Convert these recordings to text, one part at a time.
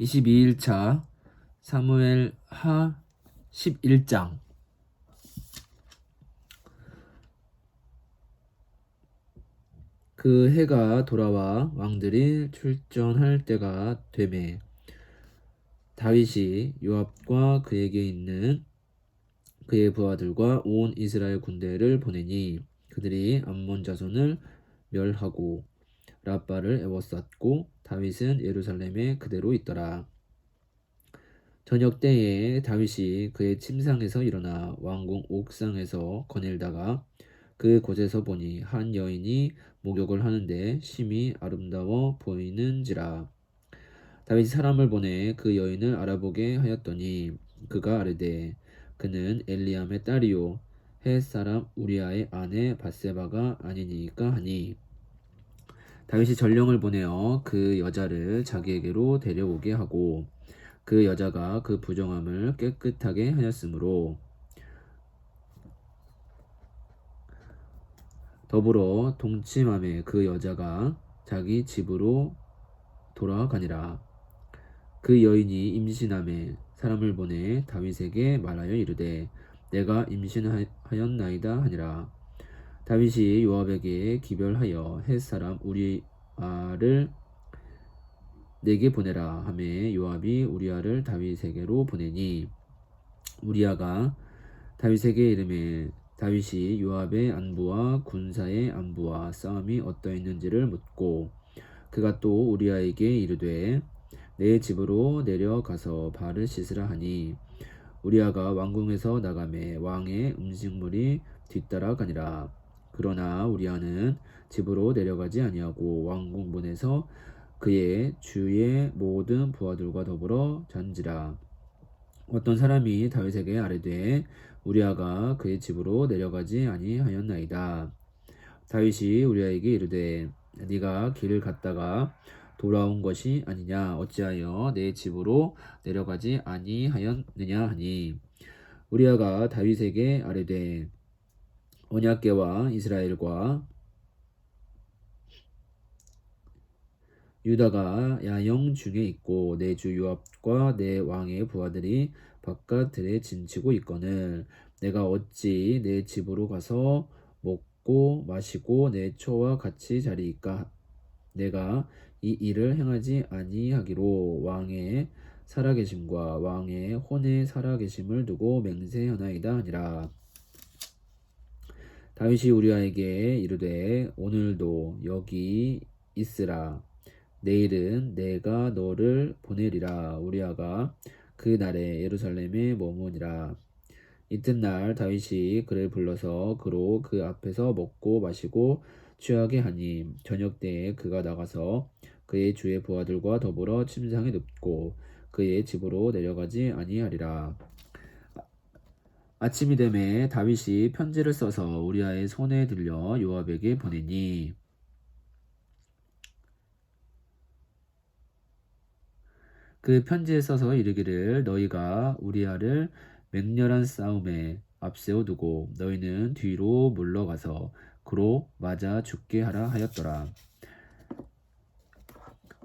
22일차 사무엘 하 11장. 그 해가 돌아와 왕들이 출전할 때가 되매 다윗이 요압과 그에게 있는 그의 부하들과 온 이스라엘 군대를 보내니 그들이 암몬 자손을 멸하고 라빠를 에워쌌고 다윗은 예루살렘에 그대로 있더라. 저녁 때에 다윗이 그의 침상에서 일어나 왕궁 옥상에서 거닐다가 그 곳에서 보니 한 여인이 목욕을 하는데 심히 아름다워 보이는지라. 다윗이 사람을 보내 그 여인을 알아보게 하였더니 그가 아뢰되 그는 엘리암의 딸이요 헷 사람 우리아의 아내 바세바가 아니니까 하니 다윗이 전령을 보내어 그 여자를 자기에게로 데려오게 하고 그 여자가 그 부정함을 깨끗하게 하였으므로 더불어 동침함에 그 여자가 자기 집으로 돌아가니라. 그 여인이 임신함에 사람을 보내 다윗에게 말하여 이르되 내가 임신하였나이다 하니라. 다윗이 요압에게 기별하여 헷 사람 우리아를 내게 보내라 하매 요압이 우리아를 다윗에게로 보내니 우리아가 다윗에게 이름에 다윗이 요압의 안부와 군사의 안부와 싸움이 어떠했는지를 묻고 그가 또 우리아에게 이르되 내 집으로 내려가서 발을 씻으라 하니 우리아가 왕궁에서 나가매 왕의 음식물이 뒤따라가니라 그러나 우리아는 집으로 내려가지 아니하고 왕궁 문에서 그의 주의 모든 부하들과 더불어 잔지라. 어떤 사람이 다윗에게 아뢰되 우리아가 그의 집으로 내려가지 아니하였나이다. 다윗이 우리아에게 이르되 네가 길을 갔다가 돌아온 것이 아니냐? 어찌하여 내 집으로 내려가지 아니하였느냐 하니? 우리아가 다윗에게 아뢰되 언약궤와 이스라엘과 유다가 야영 중에 있고 내 주 요압과 내 왕의 부하들이 바깥들에 진치고 있거늘. 내가 어찌 내 집으로 가서 먹고 마시고 내 초와 같이 자리이까? 내가 이 일을 행하지 아니하기로 왕의 살아계심과 왕의 혼의 살아계심을 두고 맹세하나이다 하니라 다윗이 우리아에게 이르되 오늘도 여기 있으라. 내일은 내가 너를 보내리라. 우리아가 그 날에 예루살렘에 머무니라. 이튿날 다윗이 그를 불러서 그로 그 앞에서 먹고 마시고 취하게 하니 저녁 때에 그가 나가서 그의 주의 부하들과 더불어 침상에 눕고 그의 집으로 내려가지 아니하리라. 아침이 되매 다윗이 편지를 써서 우리아의 손에 들려 요압에게 보내니 그 편지에 써서 이르기를 너희가 우리아를 맹렬한 싸움에 앞세워 두고 너희는 뒤로 물러가서 그로 맞아 죽게 하라 하였더라.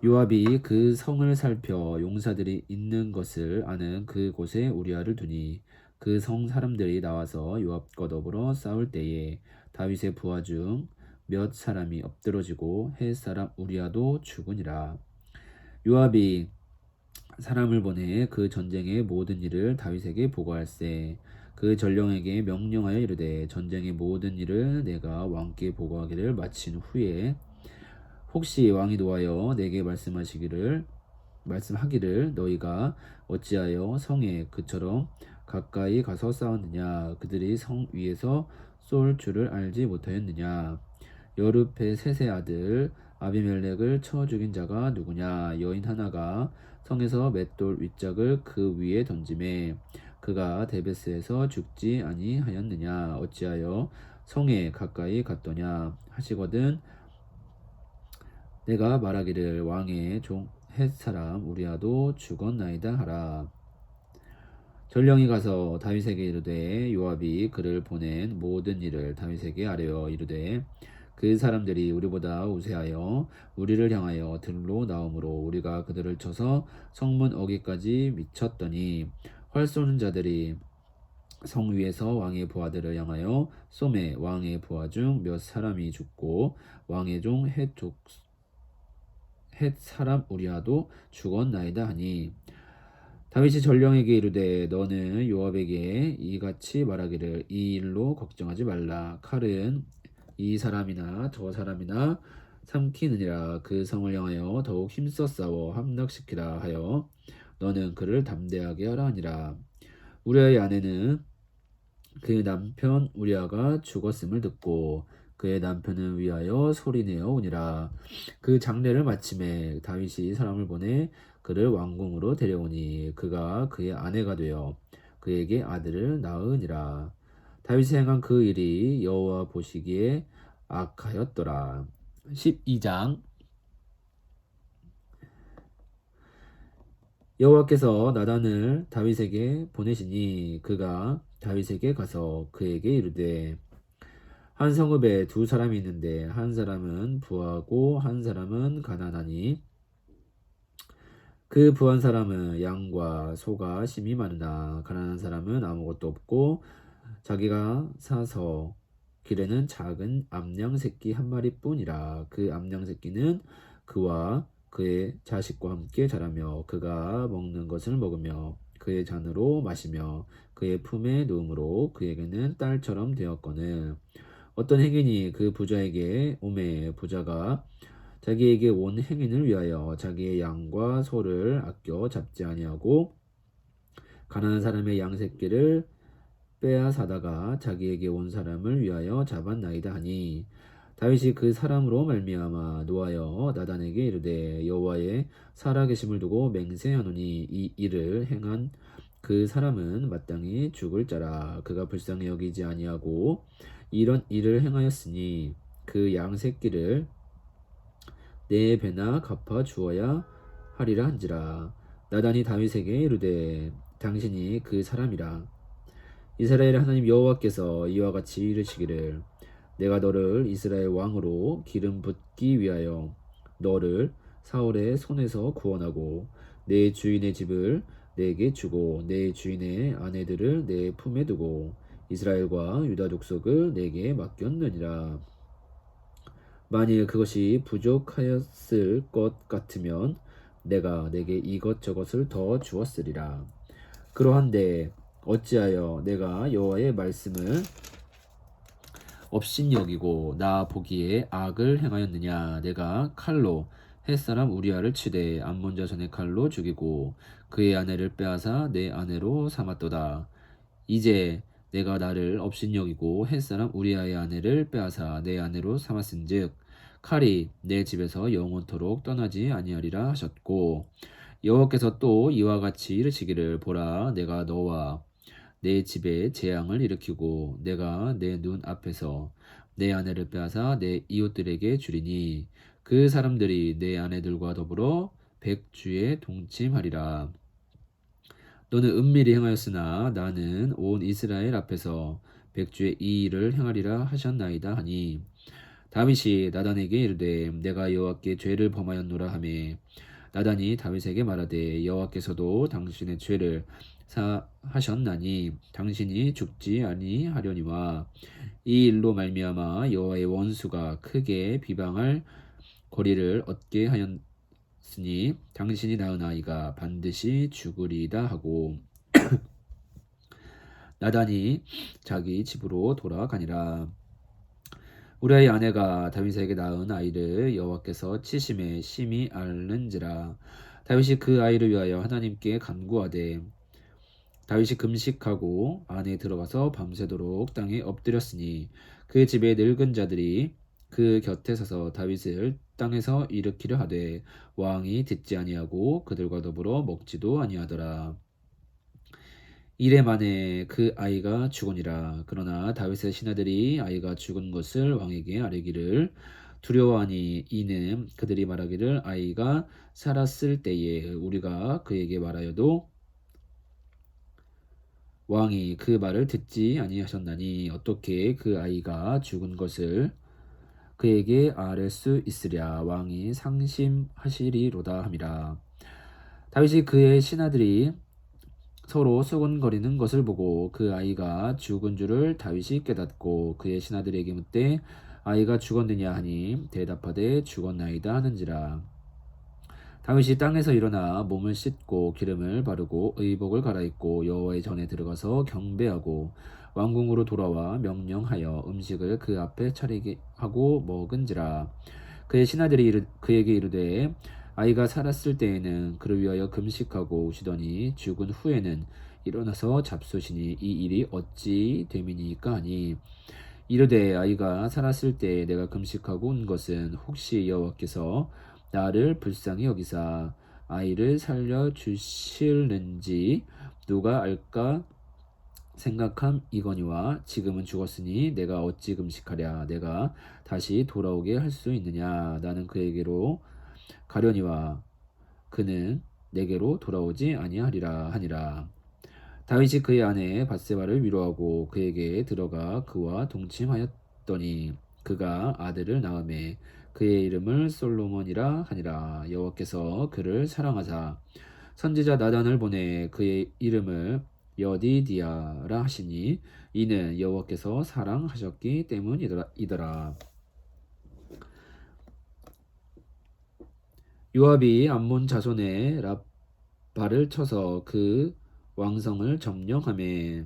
요압이 그 성을 살펴 용사들이 있는 것을 아는 그 곳에 우리아를 두니 그 성 사람들이 나와서 요압과 더불어 싸울 때에 다윗의 부하 중 몇 사람이 엎드러지고 헷 사람 우리아도 죽으니라. 요압이 사람을 보내 그 전쟁의 모든 일을 다윗에게 보고할세 그 전령에게 명령하여 이르되 전쟁의 모든 일을 내가 왕께 보고하기를 마친 후에 혹시 왕이 노하여 내게 말씀하시기를 말씀하기를 너희가 어찌하여 성에 그처럼 가까이 가서 싸웠느냐? 그들이 성 위에서 쏠 줄을 알지 못하였느냐? 여르페 셋의 아들 아비멜렉을 쳐 죽인 자가 누구냐? 여인 하나가 성에서 맷돌 윗짝을 그 위에 던짐에 그가 데베스에서 죽지 아니하였느냐? 어찌하여 성에 가까이 갔더냐? 하시거든 내가 말하기를 왕의 종헷 사람 우리아도 죽었나이다 하라 전령이 가서 다윗에게 이르되 요압이 그를 보낸 모든 일을 다윗에게 아뢰어 이르되 그 사람들이 우리보다 우세하여 우리를 향하여 들로 나오므로 우리가 그들을 쳐서 성문 어기까지 미쳤더니 활 쏘는 자들이 성 위에서 왕의 부하들을 향하여 쏘매 왕의 부하 중 몇 사람이 죽고 왕의 종헷 헷 사람 우리아도 죽었나이다 하니 다윗이 전령에게 이르되 너는 요압에게 이같이 말하기를 이 일로 걱정하지 말라. 칼은 이 사람이나 저 사람이나 삼키느니라. 그 성을 향하여 더욱 힘써 싸워 함락시키라 하여 너는 그를 담대하게 하라 하니라. 우리아의 아내는 그 남편 우리아가 죽었음을 듣고 그의 남편을 위하여 소리내어 오니라. 그 장례를 마침에 다윗이 사람을 보내 그를 왕궁으로 데려오니 그가 그의 아내가 되어 그에게 아들을 낳으니라. 다윗이 행한 그 일이 여호와 보시기에 악하였더라. 12장. 여호와께서 나단을 다윗에게 보내시니 그가 다윗에게 가서 그에게 이르되 한 성읍에 두 사람이 있는데 한 사람은 부하고 한 사람은 가난하니 그 부한 사람은 양과 소가 심이 많으나 가난한 사람은 아무것도 없고 자기가 사서 길에는 작은 암양 새끼 한 마리뿐이라 그 암양 새끼는 그와 그의 자식과 함께 자라며 그가 먹는 것을 먹으며 그의 잔으로 마시며 그의 품에 누움으로 그에게는 딸처럼 되었거늘. 어떤 행인이 그 부자에게 오매 부자가 자기에게 온 행인을 위하여 자기의 양과 소를 아껴 잡지 아니하고 가난한 사람의 양 새끼를 빼앗아다가 자기에게 온 사람을 위하여 잡았나이다 하니 다윗이 그 사람으로 말미암아 노하여 나단에게 이르되 여호와의 살아계심을 두고 맹세하노니 이 일을 행한 그 사람은 마땅히 죽을 자라. 그가 불쌍히 여기지 아니하고 이런 일을 행하였으니 그 양 새끼를 네 배나 갚아 주어야 하리라 한지라 나단이 다윗에게 이르되 당신이 그 사람이라 이스라엘 하나님 여호와께서 이와 같이 이르시기를 내가 너를 이스라엘 왕으로 기름 붓기 위하여 너를 사울의 손에서 구원하고 내 주인의 집을 내게 주고 내 주인의 아내들을 내 품에 두고 이스라엘과 유다 족속을 내게 맡겼느니라. 만일 그것이 부족하였을 것 같으면 내가 내게 이것저것을 더 주었으리라. 그러한데 어찌하여 내가 여호와의 말씀을 업신여기고 나 보기에 악을 행하였느냐 내가 칼로 햇사람 우리아를 치되 암몬 자손의 칼로 죽이고 그의 아내를 빼앗아 내 아내로 삼았도다 이제 내가 나를 업신여기고 햇사람 우리아의 아내를 빼앗아 내 아내로 삼았은즉 칼이 내 집에서 영원토록 떠나지 아니하리라 하셨고 여호와께서 또 이와 같이 이르시기를 보라 내가 너와 내 집에 재앙을 일으키고 내가 내 눈 앞에서 내 아내를 빼앗아 내 이웃들에게 주리니 그 사람들이 내 아내들과 더불어 백주에 동침하리라. 너는 은밀히 행하였으나 나는 온 이스라엘 앞에서 백주의 이 일을 행하리라 하셨나이다 하니 다윗이 나단에게 이르되 내가 여호와께 죄를 범하였노라 하매 나단이 다윗에게 말하되 여호와께서도 당신의 죄를 사하셨나니 당신이 죽지 아니하려니와 이 일로 말미암아 여호와의 원수가 크게 비방할 거리를 얻게 하였 으니 당신이 낳은 아이가 반드시 죽으리다 하고 나단이 자기 집으로 돌아가니라. 우리의 아내가 다윗에게 낳은 아이를 여호와께서 치심에 심히 앓는지라. 다윗이 그 아이를 위하여 하나님께 간구하되 다윗이 금식하고 안에 들어가서 밤새도록 땅에 엎드렸으니 그 집에 늙은 자들이 그 곁에 서서 다윗을 땅에서 일으키려 하되 왕이 듣지 아니하고 그들과 더불어 먹지도 아니하더라. 이래 만에 그 아이가 죽으니라. 그러나 다윗의 신하들이 아이가 죽은 것을 왕에게 아뢰기를 두려워하니 이는 그들이 말하기를 아이가 살았을 때에 우리가 그에게 말하여도 왕이 그 말을 듣지 아니하셨나니 어떻게 그 아이가 죽은 것을 그에게 아뢰 수 있으랴. 왕이 상심하시리로다 함이라. 다윗이 그의 신하들이 서로 수군거리는 것을 보고 그 아이가 죽은 줄을 다윗이 깨닫고 그의 신하들에게 묻되 아이가 죽었느냐 하니 대답하되 죽었나이다 하는지라. 다윗이 땅에서 일어나 몸을 씻고 기름을 바르고 의복을 갈아입고 여호와의 전에 들어가서 경배하고 왕궁으로 돌아와 명령하여 음식을 그 앞에 차리게 하고 먹은지라. 그의 신하들이 이르, 그에게 이르되 아이가 살았을 때에는 그를 위하여 금식하고 우시더니 죽은 후에는 일어나서 잡수시니 이 일이 어찌 됨이니까 하니. 이르되 아이가 살았을 때 내가 금식하고 온 것은 혹시 여호와께서 나를 불쌍히 여기사 아이를 살려 주실는지 누가 알까 생각함 이거니와 지금은 죽었으니 내가 어찌 금식하랴? 내가 다시 돌아오게 할 수 있느냐? 나는 그에게로 가려니와 그는 내게로 돌아오지 아니하리라 하니라. 다윗이 그의 아내 바세바를 위로하고 그에게 들어가 그와 동침하였더니 그가 아들을 낳음에 그의 이름을 솔로몬이라 하니라. 여호와께서 그를 사랑하사 선지자 나단을 보내 그의 이름을 여디디아라 하시니 이는 여호와께서 사랑하셨기 때문이더라. 요압이 암몬 자손의 라바를 쳐서 그 왕성을 점령하매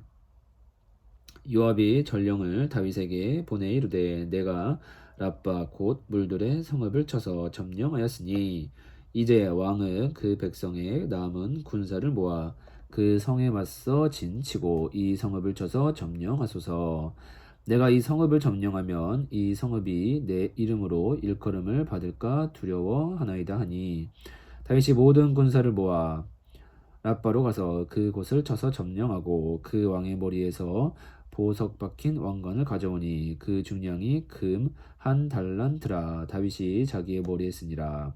요압이 전령을 다윗에게 보내 이르되 내가 라빠 곧 물들의 성읍을 쳐서 점령하였으니 이제 왕은 그 백성의 남은 군사를 모아 그 성에 맞서 진치고 이 성읍을 쳐서 점령하소서. 내가 이 성읍을 점령하면 이 성읍이 내 이름으로 일컬음을 받을까 두려워하나이다 하니 다윗이 모든 군사를 모아 라빠로 가서 그곳을 쳐서 점령하고 그 왕의 머리에서 보석 박힌 왕관을 가져오니 그 중량이 금 한 달란트라 다윗이 자기의 머리에 쓰니라.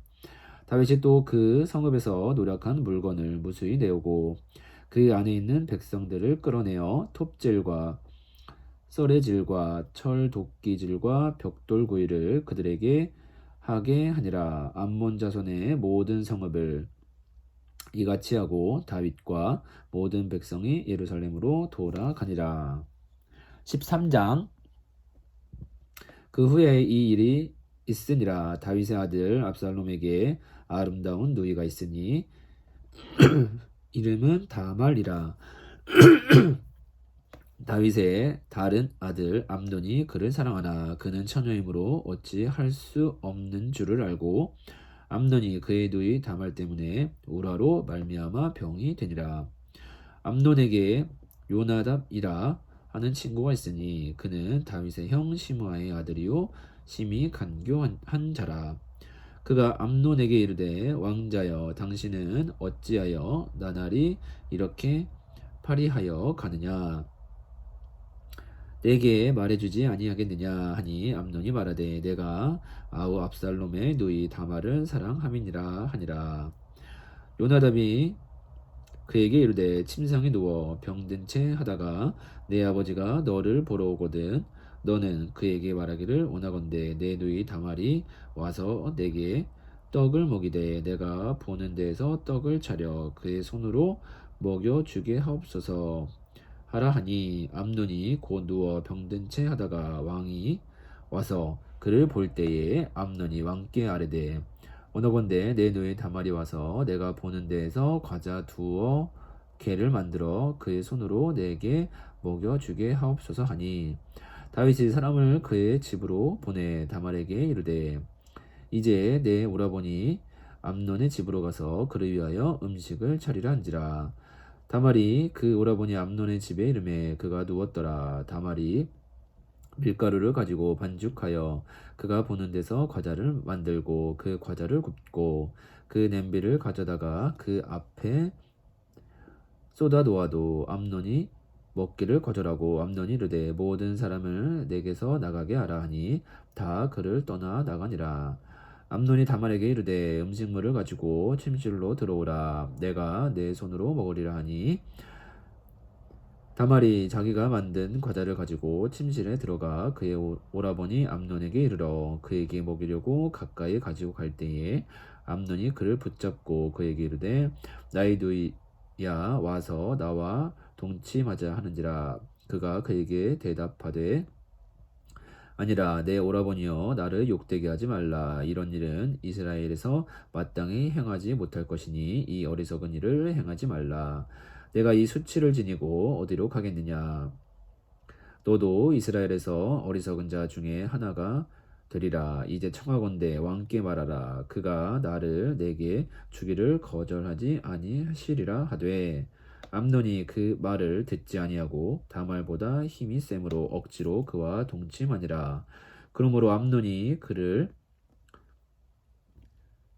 다윗이 또 그 성읍에서 노력한 물건을 무수히 내오고 그 안에 있는 백성들을 끌어내어 톱질과 썰의질과 철도끼질과 벽돌구이를 그들에게 하게 하니라. 암몬 자손의 모든 성읍을 이같이 하고 다윗과 모든 백성이 예루살렘으로 돌아가니라. 13장. 그 후에 이 일이 있으니라. 다윗의 아들 압살롬에게 아름다운 누이가 있으니 이름은 다말이라. 다윗의 다른 아들 암돈이 그를 사랑하나 그는 처녀이므로 어찌 할 수 없는 줄을 알고 암논이 그의 누이 다말 때문에 우라로 말미암아 병이 되니라. 암논에게 요나답이라 하는 친구가 있으니 그는 다윗의 형 시므아의 아들이요. 심히 간교한 자라 그가 암논에게 이르되 왕자여 당신은 어찌하여 나날이 이렇게 파리하여 가느냐? 내게 말해주지 아니하겠느냐? 하니 암논이 말하되 내가 아우 압살롬의 누이 다말을 사랑함이니라 하니라. 요나답이 그에게 이르되 침상에 누워 병든 채 하다가 내 아버지가 너를 보러 오거든 너는 그에게 말하기를 원하건대 내 누이 다말이 와서 내게 떡을 먹이되 내가 보는 데에서 떡을 차려 그의 손으로 먹여 주게 하옵소서. 하라 하니 암논이 곧 누워 병든 채 하다가 왕이 와서 그를 볼 때에 암논이 왕께 아뢰되 원하건대 내 누이 다말이 와서 내가 보는 데에서 과자 두어 개를 만들어 그의 손으로 내게 먹여 주게 하옵소서 하니 다윗이 사람을 그의 집으로 보내 다말에게 이르되 이제 내 오라버니 암논의 집으로 가서 그를 위하여 음식을 차리라 한지라 다말이 그 오라버니 암논의 집에 이름에 그가 누웠더라. 다말이 밀가루를 가지고 반죽하여 그가 보는 데서 과자를 만들고 그 과자를 굽고 그 냄비를 가져다가 그 앞에 쏟아 놓아도 암논이 먹기를 거절하고 암논이 이르되 모든 사람을 내게서 나가게 하라 하니 다 그를 떠나 나가니라. 암논이 다말에게 이르되 음식물을 가지고 침실로 들어오라 내가 내 손으로 먹으리라 하니 다말이 자기가 만든 과자를 가지고 침실에 들어가 그의 오- 오라버니 암논에게 이르러 그에게 먹이려고 가까이 가지고 갈 때에 암논이 그를 붙잡고 그에게 이르되 누이야 와서 나와 동침하자 하는지라 그가 그에게 대답하되 아니라 내 오라버니여 나를 욕되게 하지 말라. 이런 일은 이스라엘에서 마땅히 행하지 못할 것이니 이 어리석은 일을 행하지 말라. 내가 이 수치를 지니고 어디로 가겠느냐? 너도 이스라엘에서 어리석은 자 중에 하나가 되리라. 이제 청하건대 왕께 말하라. 그가 나를 내게 주기를 거절하지 아니하시리라 하되 암논이 그 말을 듣지 아니하고 다말보다 힘이 셈으로 억지로 그와 동침하니라. 그러므로 암논이 그를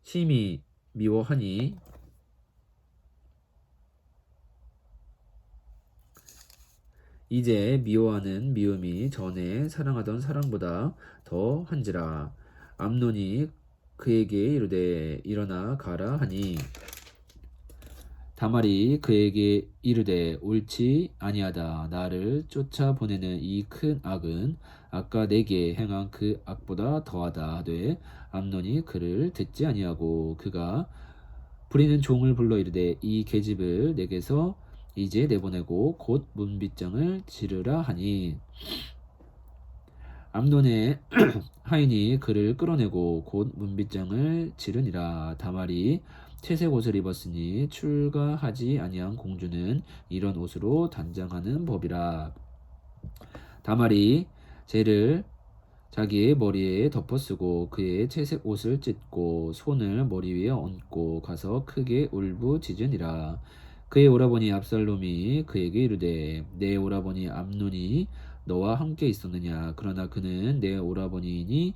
심히 미워하니 이제 미워하는 미움이 전에 사랑하던 사랑보다 더 한지라. 암논이 그에게 이르되 일어나 가라 하니 다말이 그에게 이르되 옳지 아니하다. 나를 쫓아 보내는 이 큰 악은 아까 내게 행한 그 악보다 더하다. 하되 암논이 그를 듣지 아니하고 그가 부리는 종을 불러 이르되 이 계집을 내게서 이제 내보내고 곧 문빗장을 지르라 하니. 암논의 하인이 그를 끌어내고 곧 문빗장을 지르니라. 다말이 채색 옷을 입었으니 출가하지 아니한 공주는 이런 옷으로 단장하는 법이라. 다말이 쟤를 자기의 머리에 덮어쓰고 그의 채색 옷을 찢고 손을 머리 위에 얹고 가서 크게 울부짖으니라. 그의 오라버니 압살롬이 그에게 이르되 내 오라버니 암논이 너와 함께 있었느냐? 그러나 그는 내 오라버니이니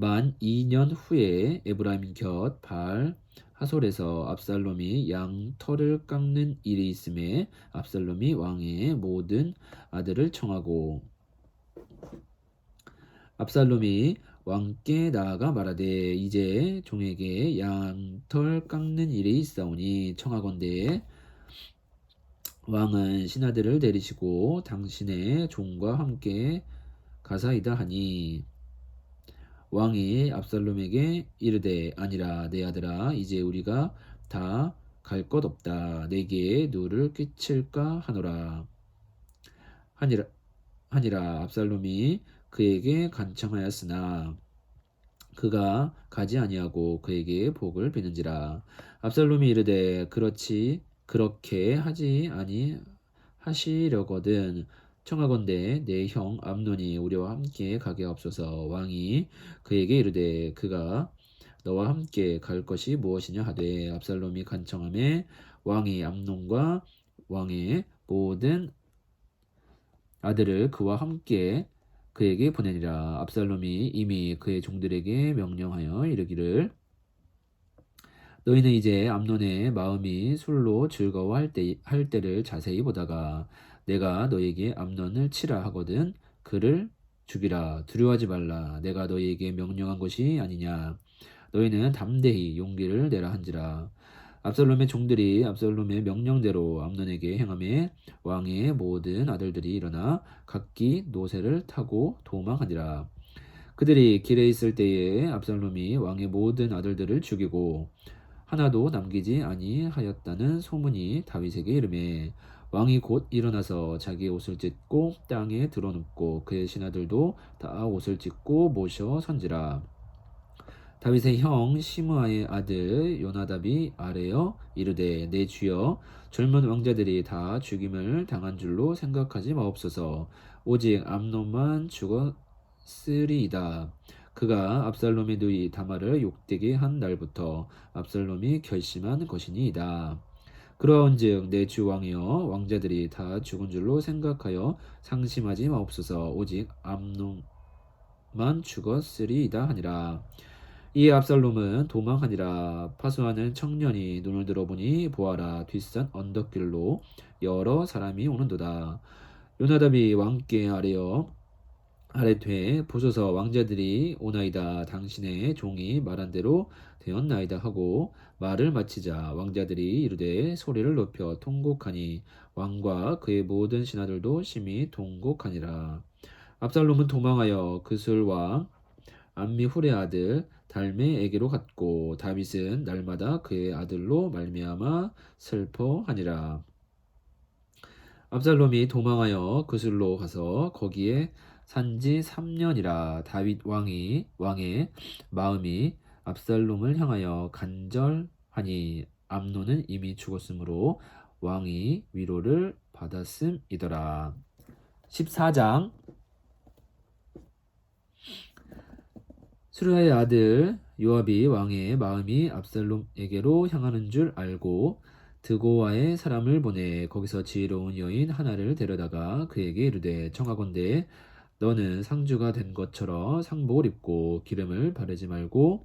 만 2년 후에 에브라임 곁 발 하솔에서 압살롬이 양 털을 깎는 일이 있음에 압살롬이 왕의 모든 아들을 청하고 압살롬이 왕께 나아가 말하되 이제 종에게 양털 깎는 일이 있사오니 청하건대 왕은 신하들을 데리시고 당신의 종과 함께 가사이다 하니 왕이 압살롬에게 이르되 아니라 내 아들아 이제 우리가 다 갈 것 없다. 내게 누를 끼칠까 하노라. 하니라 하니라. 압살롬이 그에게 간청하였으나 그가 가지 아니하고 그에게 복을 비는지라. 압살롬이 이르되 그렇지 그렇게 하지 아니 하시려거든 청하건대 내 형 암논이 우리와 함께 가게 없어서 왕이 그에게 이르되 그가 너와 함께 갈 것이 무엇이냐 하되 압살롬이 간청함에 왕이 암논과 왕의 모든 아들을 그와 함께 그에게 보내니라. 압살롬이 이미 그의 종들에게 명령하여 이르기를 너희는 이제 암논의 마음이 술로 즐거워할 때, 할 때를 자세히 보다가 내가 너에게 암논을 치라 하거든 그를 죽이라. 두려워하지 말라. 내가 너희에게 명령한 것이 아니냐. 너희는 담대히 용기를 내라 한지라. 압살롬의 종들이 압살롬의 명령대로 암논에게 행함에 왕의 모든 아들들이 일어나 각기 노새를 타고 도망하니라. 그들이 길에 있을 때에 압살롬이 왕의 모든 아들들을 죽이고 하나도 남기지 아니하였다는 소문이 다윗에게 이르매 왕이 곧 일어나서 자기 옷을 찢고 땅에 드러눕고 그의 신하들도 다 옷을 찢고 모셔 선지라. 다윗의 형 시므아의 아들 요나답이 아뢰어 이르되 내 주여 젊은 왕자들이 다 죽임을 당한 줄로 생각하지 마옵소서. 오직 암논만 죽었으리이다. 그가 압살롬의 누이 다말을 욕되게 한 날부터 압살롬이 결심한 것이니이다 그러한즉 내 주 왕이여 왕자들이 다 죽은 줄로 생각하여 상심하지 마옵소서. 오직 암놈만 죽었으리이다 하니라. 이 압살롬은 도망하니라. 파수하는 청년이 눈을 들어보니 보아라. 뒷산 언덕길로 여러 사람이 오는도다. 요나답이 왕께 아뢰어 아래되 보소서 왕자들이 오나이다 당신의 종이 말한 대로 되었나이다 하고 말을 마치자 왕자들이 이르되 소리를 높여 통곡하니 왕과 그의 모든 신하들도 심히 통곡하니라. 압살롬은 도망하여 그술 왕 암미훌의 아들 달메에게로 갔고 다윗은 날마다 그의 아들로 말미암아 슬퍼하니라. 압살롬이 도망하여 그술로 가서 거기에 산지 3년이라 다윗 왕이 왕의 마음이 압살롬을 향하여 간절하니 암노는 이미 죽었으므로 왕이 위로를 받았음이더라. 14장 수르의 아들 요압이 왕의 마음이 압살롬에게로 향하는 줄 알고 드고와의 사람을 보내 거기서 지혜로운 여인 하나를 데려다가 그에게 이르되 청하건대 너는 상주가 된 것처럼 상복을 입고 기름을 바르지 말고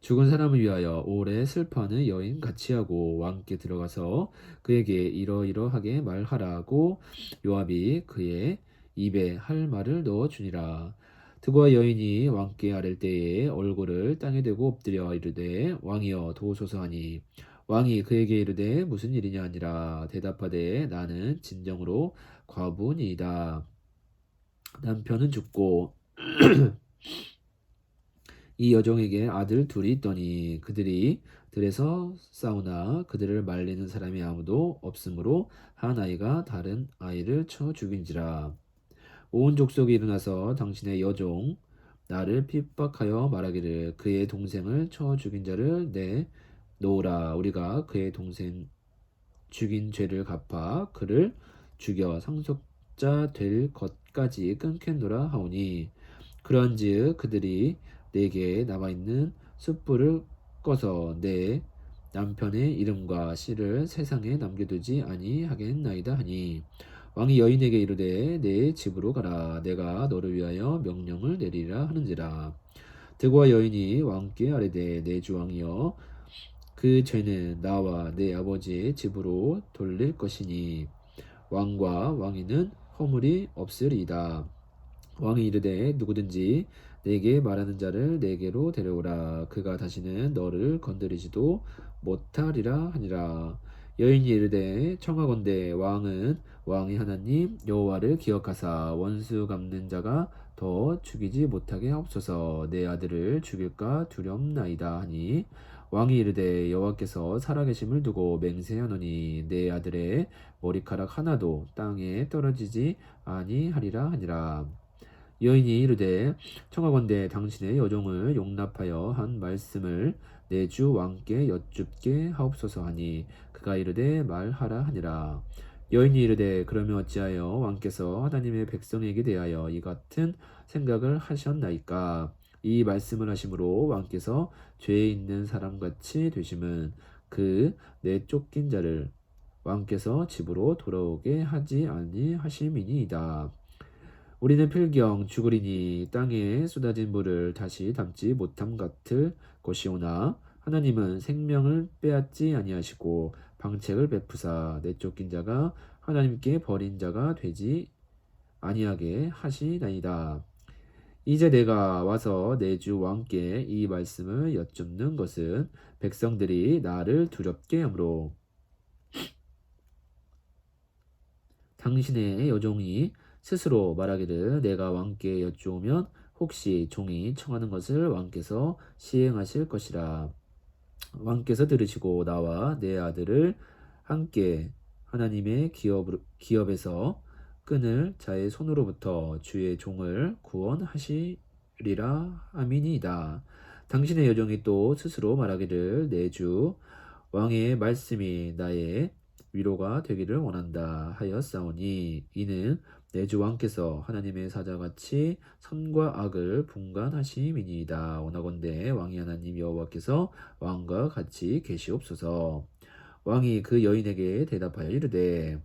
죽은 사람을 위하여 오래 슬퍼하는 여인 같이 하고 왕께 들어가서 그에게 이러이러하게 말하라고 요압이 그의 입에 할 말을 넣어 주니라. 드고와 여인이 왕께 아랠 때에 얼굴을 땅에 대고 엎드려 이르되 왕이여 도우소서 하니 왕이 그에게 이르되 무슨 일이냐 하니라 대답하되 나는 진정으로 과부니이다. 남편은 죽고 이 여종에게 아들 둘이 있더니 그들이 들에서 싸우나 그들을 말리는 사람이 아무도 없으므로 한 아이가 다른 아이를 쳐 죽인지라. 온 족속이 일어나서 당신의 여종 나를 핍박하여 말하기를 그의 동생을 쳐 죽인 자를 내 놓으라. 우리가 그의 동생 죽인 죄를 갚아 그를 죽여 상속자 될 것 까지 끊겠노라 하오니 그런즉 그들이 내게 남아 있는 숯불을 꺼서 내 남편의 이름과 씨를 세상에 남겨두지 아니하겠나이다 하니 왕이 여인에게 이르되 내 집으로 가라. 내가 너를 위하여 명령을 내리라 하는지라. 대고와 여인이 왕께 아뢰되 내 주 왕이여 그 죄는 나와 내 아버지의 집으로 돌릴 것이니 왕과 왕이는 허물이 없으리이다. 왕이 이르되 누구든지 내게 말하는 자를 내게로 데려오라. 그가 다시는 너를 건드리지도 못하리라 하니라. 여인이 이르되 청하건대 왕은 왕의 하나님 여호와를 기억하사 원수 갚는 자가 더 죽이지 못하게 하옵소서. 내 아들을 죽일까 두렵나이다 하니 왕이 이르되 여호와께서 살아계심을 두고 맹세하노니 내 아들의 머리카락 하나도 땅에 떨어지지 아니하리라 하니라. 여인이 이르되 청하건대 당신의 여종을 용납하여 한 말씀을 내 주 왕께 여쭙게 하옵소서 하니 그가 이르되 말하라 하니라. 여인이 이르되 그러면 어찌하여 왕께서 하나님의 백성에게 대하여 이 같은 생각을 하셨나이까 이 말씀을 하심으로 왕께서 죄에 있는 사람같이 되심은 그 내쫓긴 자를 왕께서 집으로 돌아오게 하지 아니하심이니이다. 우리는 필경 죽으리니 땅에 쏟아진 물을 다시 담지 못함 같을 것이오나 하나님은 생명을 빼앗지 아니하시고 방책을 베푸사 내쫓긴 자가 하나님께 버린 자가 되지 아니하게 하시나이다. 이제 내가 와서 내 주 왕께 이 말씀을 여쭙는 것은 백성들이 나를 두렵게 하므로 당신의 여종이 스스로 말하기를 내가 왕께 여쭈오면 혹시 종이 청하는 것을 왕께서 시행하실 것이라. 왕께서 들으시고 나와 내 아들을 함께 하나님의 기업, 기업에서 끈을 자의 손으로부터 주의 종을 구원하시리라. 아민이다. 당신의 여종이 또 스스로 말하기를 내 주 왕의 말씀이 나의 위로가 되기를 원한다 하였사오니 이는 내 주 왕께서 하나님의 사자같이 선과 악을 분간하심이니이다. 원하건대 왕이 하나님 여호와께서 왕과 같이 계시옵소서. 왕이 그 여인에게 대답하여 이르되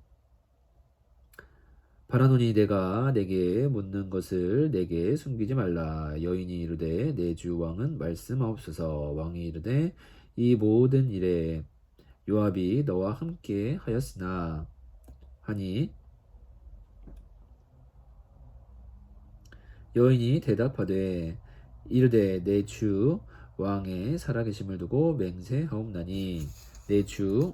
바라노니 내가 내게 묻는 것을 내게 숨기지 말라. 여인이 이르되 내 주 왕은 말씀하옵소서. 왕이 이르되 이 모든 일에 요압이 너와 함께 하였으나 하니 여인이 대답하되 이르되 내 주 왕의 살아계심을 두고 맹세하옵나니 내 주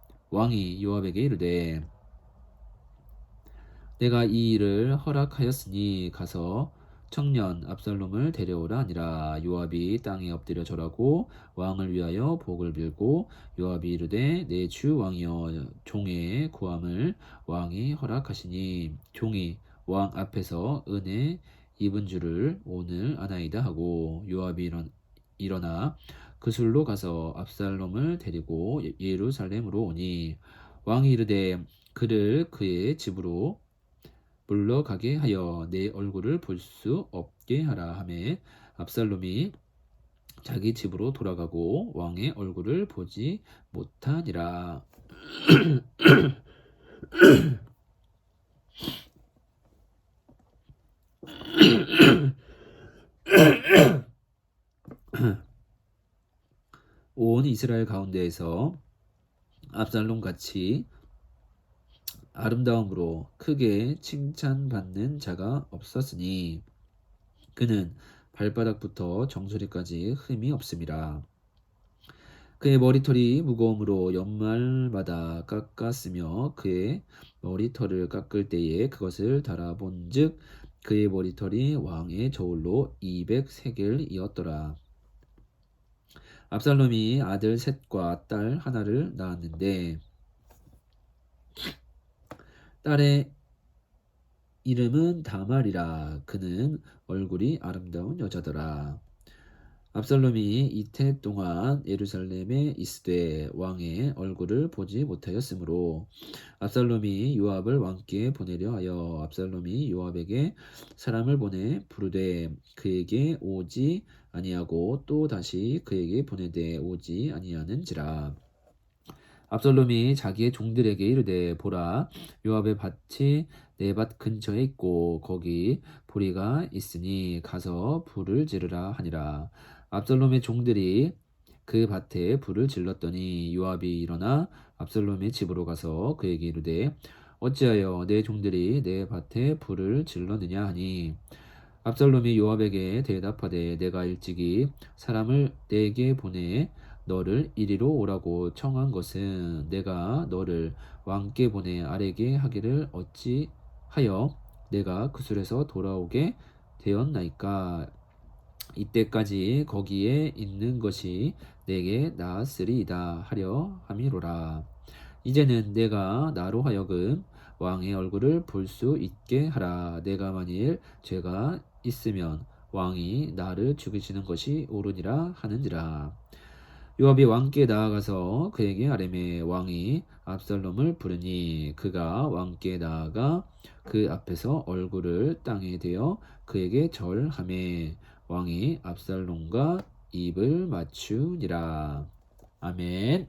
왕이 요압에게 이르되 내가 이 일을 허락하였으니 가서 청년 압살롬을 데려오라 아니라. 요압이 땅에 엎드려 절하고 왕을 위하여 복을 빌고 요압이 이르되 내 주 왕이여 종의 구함을 왕이 허락하시니 종이 왕 앞에서 은혜 입은 줄을 오늘 아나이다 하고 요압이 일어, 일어나 그술로 가서 압살롬을 데리고 예- 예루살렘으로 오니 왕이 이르되 그를 그의 집으로 물러가게 하여 내 얼굴을 볼 수 없게 하라 하매 압살롬이 자기 집으로 돌아가고 왕의 얼굴을 보지 못하니라. 온 이스라엘 가운데에서 압살롬 같이 아름다움으로 크게 칭찬받는 자가 없었으니 그는 발바닥부터 정수리까지 흠이 없음이라. 그의 머리털이 무거움으로 연말마다 깎았으며 그의 머리털을 깎을 때에 그것을 달아본즉 그의 머리털이 왕의 저울로 200세겔이었더라. 압살롬이 아들 셋과 딸 하나를 낳았는데 딸의 이름은 다말이라 그는 얼굴이 아름다운 여자더라. 압살롬이 이태 동안 예루살렘에 있으되 왕의 얼굴을 보지 못하였으므로 압살롬이 요압을 왕께 보내려 하여 압살롬이 요압에게 사람을 보내 부르되 그에게 오지 아니하고 또 다시 그에게 보내되 오지 아니하는지라. 압살롬이 자기의 종들에게 이르되 보라 요압의 밭이 내 밭 근처에 있고 거기 보리가 있으니 가서 불을 지르라 하니라. 압살롬의 종들이 그 밭에 불을 질렀더니 요압이 일어나 압살롬의 집으로 가서 그에게 이르되 어찌하여 내 종들이 내 밭에 불을 질렀느냐 하니 압살롬이 요압에게 대답하되 내가 일찍이 사람을 내게 보내 너를 이리로 오라고 청한 것은 내가 너를 왕께 보내 아래게 하기를 어찌하여 내가 그술에서 돌아오게 되었나이까 이때까지 거기에 있는 것이 내게 나았으리이다 하려 함이로라. 이제는 내가 나로 하여금 왕의 얼굴을 볼 수 있게 하라. 내가 만일 죄가 있으면 왕이 나를 죽이시는 것이 옳으니라 하는지라. 요압이 왕께 나아가서 그에게 아뢰매 왕이 압살롬을 부르니 그가 왕께 나아가 그 앞에서 얼굴을 땅에 대어 그에게 절하매 왕이 압살롬과 입을 맞추니라. 아멘.